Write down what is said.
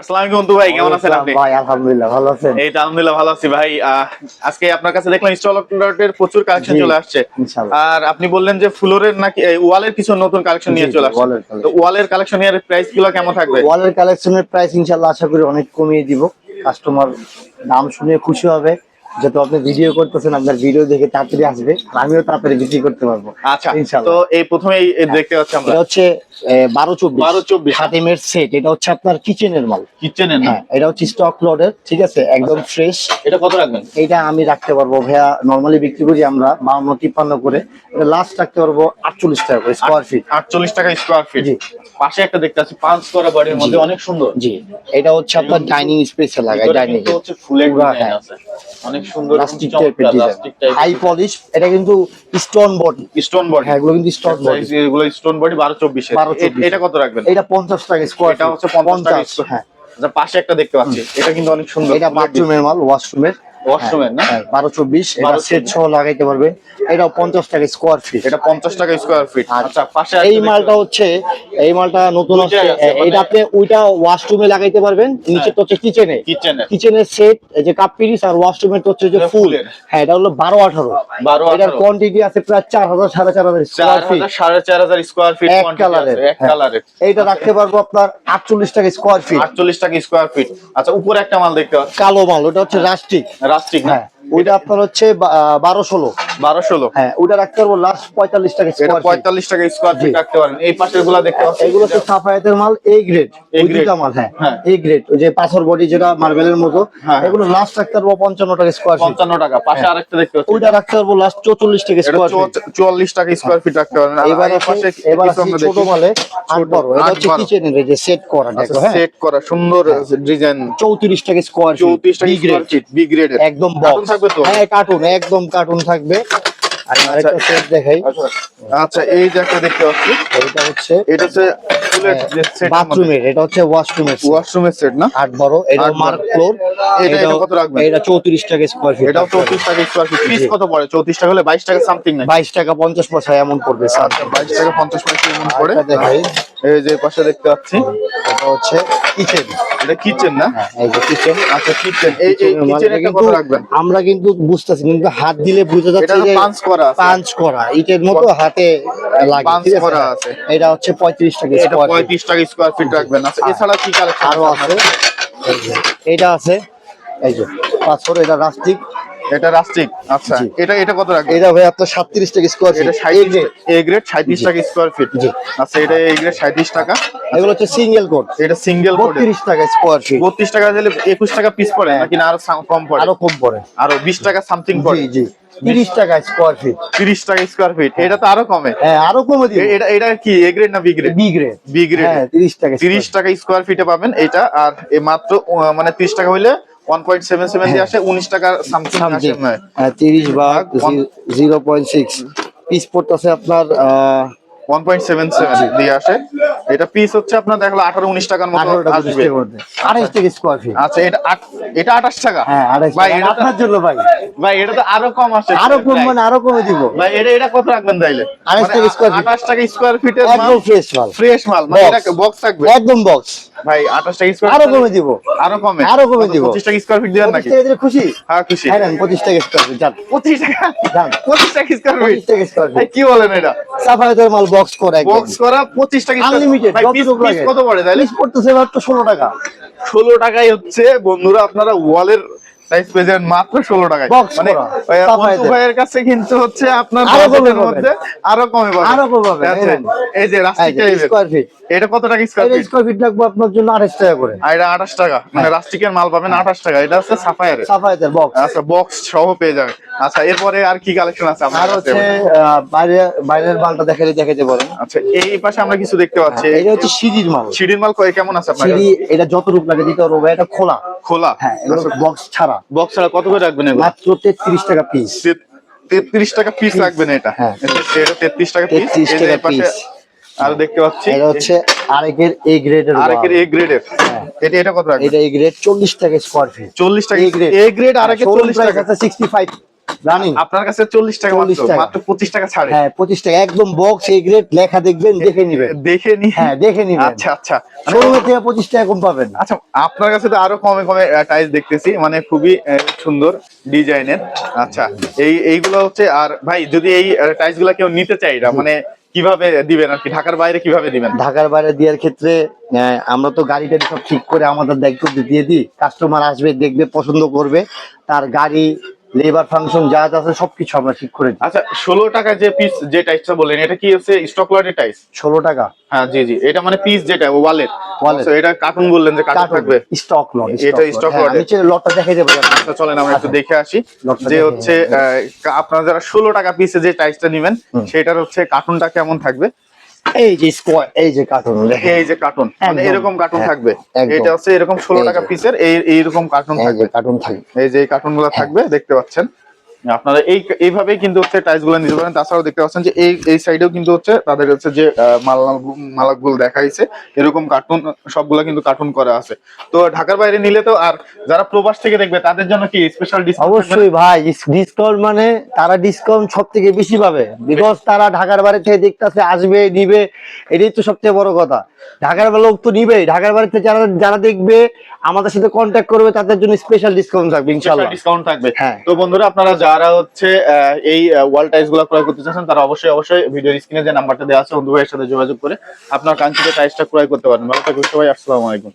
আসসালামু ভাই কেমন আছেন আপনি? ভাই আলহামদুলিল্লাহ ভালো আছেন? এই তো আলহামদুলিল্লাহ ভালো আছি ভাই। আজকে আপনার কাছে দেখলাম প্রচুর কালেকশন চলে আসছে। আর আপনি বললেন যে ফ্লোরের নাকি ওয়ালের কিছু নতুন কালেকশন নিয়ে চলে আসছে। তো ওয়ালের কালেকশন এর প্রাইসগুলো কেমন থাকবে? ওয়ালের কালেকশনের প্রাইস ইনশাআল্লাহ আশা করি অনেক কমিয়ে দিব। কাস্টমার দাম শুনে খুশি হবে। যেহেতু আপনি ভিডিও করতেছেন আপনার ভিডিও দেখে তাড়াতাড়ি আসবে আর আমিও তাড়াতাড়ি বিক্রি করতে পারব। আচ্ছা তো এই প্রথমে দেখতে পাচ্ছি আমরা। এটা হচ্ছে বারো চব্বিশ। 12 24 হাতিমের সেট এটা হচ্ছে আপনার কিচেনের মাল। কিচেনের না? হ্যাঁ এটা হচ্ছে স্টক লডের ঠিক আছে? একদম ফ্রেশ এটা কত রাখবেন? এইটা আমি রাখতে পারব ভাইয়া নর্মালি বিক্রি করি আমরা বাউন্ন তিপ্পান্ন করে। এটা লাস্ট রাখতে পারব আটচল্লিশ টাকা করে স্কোয়ার ফিট আটচল্লিশ টাকা স্কোয়ার ফিট জি। পাশে একটা দেখতে পাচ্ছি পাঁচ করা বাড়ির মধ্যে অনেক সুন্দর। জি। এটা হচ্ছে আপনার ডাইনিং স্পেসে লাগায় ডাইনিং হচ্ছে ফুলের হ্যাঁ। অনেক সুন্দর প্লাস্টিক টাইপের ডিজাইন হাই পলিশ এটা কিন্তু স্টোন বডি স্টোন বডি হ্যাঁ এগুলো কিন্তু স্টোন বডি এগুলো স্টোন বডি বারো চব্বিশ 12 এটা কত রাখবেন? এটা পঞ্চাশ টাকা স্কোয়ার এটা হচ্ছে 50 টাকা হ্যাঁ। আচ্ছা, পাশে একটা দেখতে পাচ্ছি। এটা কিন্তু অনেক সুন্দর এটা বাথরুমের মাল ওয়াশরুমের ওয়াশরুমের না? হ্যাঁ বারো চব্বিশ এটা সেট সহ লাগাইতে পারবে। এটা পঞ্চাশ টাকা স্কোয়ার ফিট এটা পঞ্চাশ টাকা স্কোয়ার ফিট আচ্ছা পাশে এই মালটা হচ্ছে এই মালটা নতুন ওইটাই হচ্ছে। আছে, এটা আপনি ওইটা ওয়াশরুমে লাগাইতে পারবেন। নিচে তো হচ্ছে কিচেনে কিচেনের কিচেনের সেট যে কাপ পিরিস আর ওয়াশরুমের তো হচ্ছে যে ফুল হ্যাঁ এটা হলো বারো আঠারো। 12 এটার কোয়ান্টিটি আছে প্রায় চার হাজার সাড়ে চার হাজার চার স্কোয়ার ফিট হাজার সাড়ে চার হাজার স্কোয়ার ফিট এক কালারের এক কালারের এইটা রাখতে পারব আপনার আটচল্লিশ টাকা স্কোয়ার ফিট আটচল্লিশ টাকা স্কোয়ার ফিট আচ্ছা উপরে একটা মাল দেখতে কালো মাল ওটা হচ্ছে রাস্টিক রাস্টিক না? হ্যাঁ। ওইটা আপনার হচ্ছে বারো ষোলো। বারো ষোলো। হ্যাঁ ওটা রাখতে পারব লাস্ট পঁয়তাল্লিশ টাকা এটা পঁয়তাল্লিশ টাকা স্কোয়ার ফিট রাখতে পারেন। এই পাশেরগুলা দেখতে পাচ্ছি এগুলো হচ্ছে সাফায়াতের মাল এ গ্রেড এই grade। মাল হ্যাঁ হ্যাঁ। এ গ্রেড ওই যে পাথর বডি যেটা মার্বেলের মতো হ্যাঁ। এগুলো লাস্ট রাখতে পারব পঞ্চান্ন টাকা স্কোয়ার ফিট পঞ্চান্ন টাকা। পাশে আরেকটা দেখতে পাচ্ছি ওইটা রাখতে পারব লাস্ট চৌচল্লিশ টাকা স্কোয়ার ফিট চুয়াল্লিশ টাকা স্কোয়ার ফিট রাখতে পারেন। এবার পাশে এবার ছোট। মালে আট ছোট, এটা হচ্ছে কিচেনের যে সেট করা দেখো হ্যাঁ। সেট করা সুন্দর ডিজাইন চৌত্রিশ টাকা স্কোয়ার ফিট চৌত্রিশ টাকা স্কোয়ার গ্রেড ফিট বি একদম বক্স থাকবে তো? হ্যাঁ কার্টুন একদম কার্টুন থাকবে। আর আরেকটা সেট দেখাই। আচ্ছা এই যে একটা দেখতে পাচ্ছি। এটা হচ্ছে এটা হচ্ছে ফুলের যে সেট বাথরুমের এটা হচ্ছে ওয়াশরুমের ওয়াশরুমের সেট না? আট বড় এটা মার্ক ফ্লোর এটা- এটা কত রাখবেন? এটা চৌত্রিশ টাকা স্কোয়ার ফিট এটাও চৌত্রিশ টাকা স্কোয়ার ফিট পিস কত পড়ে? চৌত্রিশ টাকা হলে বাইশ টাকা সামথিং বাইশ টাকা পঞ্চাশ পয়সা এমন পড়বে স্যার আচ্ছা বাইশ টাকা পঞ্চাশ পয়সা এমন পড়ে। দেখাই। এই যে পাশে দেখতে পাচ্ছি। এটা হচ্ছে কিচেন। এটা কিচেন না? কিচেন আচ্ছা কিচেন এই এই কত রাখবেন আমরা কিন্তু বুঝতেছি কিন্তু হাত দিলে বুঝা যাচ্ছে পাঁচ যে পাঞ্চ করা ইটের মতো হাতে লাগে করা আছে। এটা হচ্ছে পঁয়ত্রিশ টাকা এটা স্কোয়ার ফিট পঁয়ত্রিশ টাকা স্কোয়ার ফিট রাখবেন। আচ্ছা এছাড়া কি কালেকশন আরও আছে। এইটা এটা আছে এই যে পাঁচ করে এটা রাস্টিক এটা রাস্টিক আচ্ছা এটা এটা কত রাখবেন? এটা ভাই আপনার সাতত্রিশ টাকা স্কোয়ার ফিট এটা সাঁত্রিশ এ গ্রেড সাঁত্রিশ টাকা স্কোয়ার ফিট জি। আচ্ছা এটা এ গ্রেড সাঁত্রিশ টাকা। এগুলো হচ্ছে সিঙ্গেল কোড এটা সিঙ্গেল কোডে বত্রিশ টাকা স্কোয়ার ফিট বত্রিশ টাকা দিলে একুশ টাকা পিস পড়ে হ্যাঁ। নাকি না আরও কম পড়ে? আরও কম পড়ে। আরও বিশ টাকা সামথিং পড়ে? জি জি। তিরিশ টাকা স্কোয়ার ফিট তিরিশ টাকা স্কোয়ার ফিট এটা তো আরও কমে। হ্যাঁ আরও কমে এ- এটা এটা কি এ গ্রেড না B grade B grade B grade হ্যাঁ তিরিশ টাকা তিরিশ টাকা স্কোয়ার ফিটে পাবেন এটা আর মাত্র মানে তিরিশ টাকা হইলে ওয়ান পয়েন্ট সেভেন সেভেন দিয়ে আসে উনিশ টাকা সামথিং আসে সামথিং নয়। হ্যাঁ তিরিশ ভাগ one- zero point six piece পড়তেছে আপনার আহ, ওয়ান পয়েন্ট সেভেন সেভেন দিয়ে আসে। এটা পিস হচ্ছে আপনার দেখল আঠারো উনিশ টাকার মতো আসবে। আঠাইশ টাকা স্কোয়ার ফিট আচ্ছা এটা এটা আঠাশ টাকা? হ্যাঁ ভাই এটা আপনার জন্য ভাই। ভাই এটা তো আরও কম আসে। আরও কম মানে আরও কমে দিব। ভাই এটা এটা কত রাখবেন তাইলে? আঠাশ টাকা square feet। আঠাশ টাকা স্কোয়ার ফিটের একদম ফ্রেশ মাল। ফ্রেশ মাল মানে এটা বক্স থাকবে। একদম বক্স ভাই আঠাশ টাকা স্কোয়ার আরও কমে দিব। আরও কমে। আরও কমে দিব। পঁচিশ টাকা স্কোয়ার ফিট দেবেন পঁচিশ নাকি টাকা খুশি? হ্যাঁ খুশি। হ্যাঁ নেন, পঁচিশ টাকা স্কোয়ার ফিট যান। পঁচিশ টাকা? যান। পঁচিশ টাকা স্কোয়ার পঁচিশ ফিট টাকা স্কোয়ার ভাই ফিট কি বলেন এটা? সাফায়াতের মাল বক্স করা বক্স করা পঁচিশ টাকা আনলিমিটেড কত পড়ে তাহলে? পড়তেছে মাত্র ষোলো টাকা। ষোলো টাকায় হচ্ছে। বন্ধুরা আপনারা ওয়ালের পেয়ে যাবেন মাত্র ষোলো টাকায়। মানে ভাইয়ের কাছে কিন্তু হচ্ছে আপনার বাজেটের মধ্যে আরও কমে পাবেন। আরও কমে পাবেন, আচ্ছা, এই যে রাস্টিক টাইপের ফিট এটা কত টাকা স্কোয়ার ফিট স্কোয়ার ফিট লাগবে আপনার জন্য আঠাশ টাকা করে। আর এটা আঠাশ টাকা মানে রাস্টিকের মাল পাবেন আঠাশ টাকা এটা হচ্ছে সাফায়ারের বক্স আচ্ছা বক্স সহ পেয়ে যাবেন। আচ্ছা এরপরে আর কি কালেকশন আছে আপনার কাছে? বাইরে বাইরের মালটা দেখালে দেখাতে পারেন। আচ্ছা এই পাশে আমরা কিছু দেখতে পাচ্ছি। এটা হচ্ছে সিঁড়ির মাল। সিঁড়ির মাল কয় কেমন আছে আপনার সিঁড়ি এটা যতটুক লাগে দিতে পারব এটা খোলা। খোলা। হ্যাঁ বক্স ছাড়া। বক্স ছাড়া কত করে রাখবেন মাত্র তেত্রিশ টাকা পিস তেত্রিশ টাকা পিস রাখবেন এটা। হ্যাঁ। এটা তেত্রিশ টাকা পিস টাকা piece। আর দেখতে পাচ্ছি। এটা হচ্ছে আরেকের এ গ্রেডের আরেকের এ গ্রেডের হ্যাঁ। এটা এটা কত রাখবেন? এটা এ গ্রেড চল্লিশ টাকা স্কোয়ার ফিট টাকা grade। এ গ্রেড আরেকের শোরুম চল্লিশ প্রাইস টাকা। আছে সিক্সটি ফাইভ রানিং আপনার কাছে চল্লিশ টাকা 40 মাত্র মাত্র পঁচিশ টাকা ছাড়ে। হ্যাঁ পঁচিশ টাকা। একদম বক্স এই গ্রেড লেখা দেখবেন দেখে নিবেন। দেখে নি হ্যাঁ দেখে নিবেন। আচ্ছা আচ্ছা। মানে- থেকে টাকা কম পাবেন। আচ্ছা আপনার কাছে তো আরও কমে কমে টাইলস দেখতেছি। মানে খুবই সুন্দর ডিজাইনের। আচ্ছা এই এইগুলো হচ্ছে আর ভাই যদি এই টাইলসগুলা কেউ নিতে চাই না মানে কীভাবে দিবেন আর কি? ঢাকার বাইরে কীভাবে দিবেন? ঢাকার বাইরে দেওয়ার ক্ষেত্রে আমরা তো গাড়ি টাড়ি সব ঠিক করে আমাদের দায়িত্ব দিয়ে দিই। কাস্টমার আসবে দেখবে পছন্দ করবে। তার গাড়ি লেবার ফাংশন যা যা আছে সবকিছু আমরা ঠিক করে দিই। আচ্ছা ষোলো টাকা যে পিস যে টাইসটা বললেন এটা কি হচ্ছে স্টক লটের টাইস ষোলো টাকা। হ্যাঁ জি জি এটা মানে পিস যেটা ওয়ালেট ওয়ালেট এটা কার্টুন বললেন যে কার্টুন থাকবে। স্টক লট এটা স্টক এ। আমি লটটা দেখাই দেবো। আচ্ছা চলেন আমরা একটু দেখে আসি যে হচ্ছে আপনারা যারা ষোলো টাকা পিসে যে টাইসটা নেবেন সেটার হচ্ছে কার্টুনটা কেমন থাকবে? এই যে স্কোয়ার এই যে কার্টুন দেখেন। এই যে কার্টুন মানে এরকম কার্টুন হ্যাঁ, থাকবে। এটা হচ্ছে এরকম ষোলো এই টাকা পিসের এই এইরকম কার্টুন থাকবে। কার্টুন থাকবে। এই যে এই কার্টুনগুলো থাকবে দেখতে পাচ্ছেন। আপনারা এই এইভাবেই কিন্তু হচ্ছে টাইলসগুলো নিতে পারেন। তাছাড়াও দেখতে পাচ্ছেন যে এই এই সাইডেও কিন্তু হচ্ছে তাদের হচ্ছে যে মালাকগুলো দেখাইছে। এরকম কার্টুন সবগুলো কিন্তু কার্টুন করা আছে। তো ঢাকার বাইরে নিলে তো আর যারা প্রবাস থেকে দেখবে তাদের জন্য কি স্পেশাল ডিসকাউন্ট অবশ্যই ভাই ডিসকাউন্ট মানে তারা ডিসকাউন্ট সব থেকে বেশি পাবে। বিকজ তারা ঢাকার বাইরে থেকে দেখতেছে আসবে নিবে এটাই তো সবচেয়ে বড় কথা। ঢাকার লোক তো নিবেই। ঢাকার বাড়িতে যারা যারা দেখবে আমাদের সাথে কন্ট্যাক্ট করবে তাদের জন্য স্পেশাল ডিসকাউন্ট থাকবে ইনশাল্লাহ ডিসকাউন্ট থাকবে। হ্যাঁ। তো বন্ধুরা আপনারা যারা হচ্ছে এই ওয়াল টাইলসগুলো ক্রয় করতে চাচ্ছেন, তারা অবশ্যই অবশ্যই ভিডিও স্ক্রিনে যে নাম্বারটা দেওয়া আছে, বন্ধু ভাইয়ের সাথে যোগাযোগ করে আপনার কাঙ্ক্ষিত টাইলসটা ক্রয় করতে পারেন ভালো থাকবেন সবাই, আসসালামু আলাইকুম।